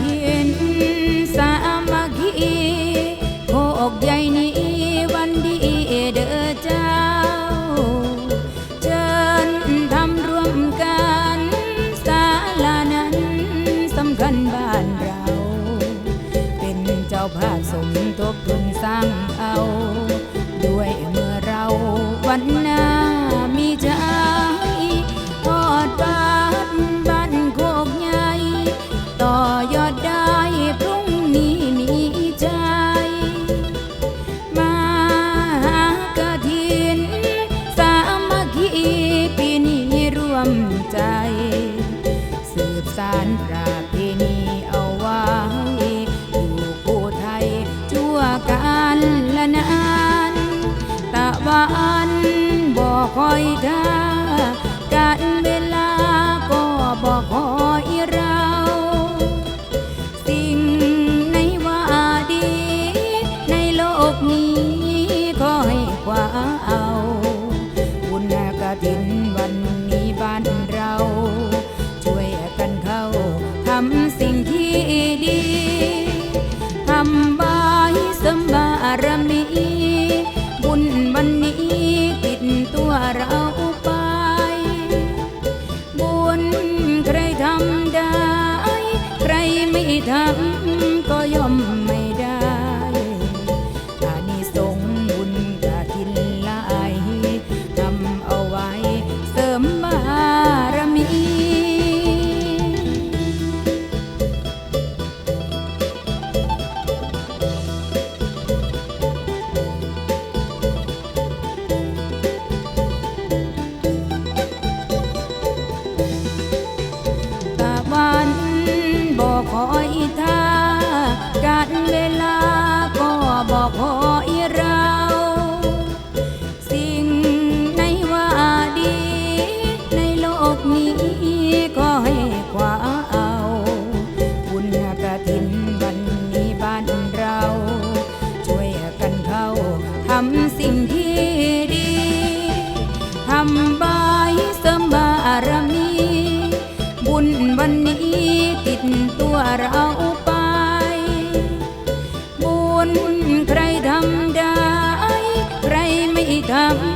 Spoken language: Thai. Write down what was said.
ทินสามัคคีโอกใหญ่นี้วันดีเด้อเจ้าเชิญทำร่วมกันศาลานั้นสำคัญบ้านเรา เป็นเจ้าภาพสมทบทุนสร้าง ใจ สืบสารประเพณีเอาไว้อยู่ผู้ไทยชั่วกันละนานตะวันบ่คอยท่าการเวลาก็บ่คอยเราสิ่งในว่าดี ในโลกนี้ขอให้คว้าเอาบุญกฐินวัน ที่ทำก็ย่อมำบายเสริมบารมี บุญวันนี้ติดตัวเราไป บุญใครทำได้ ใครไม่ทำ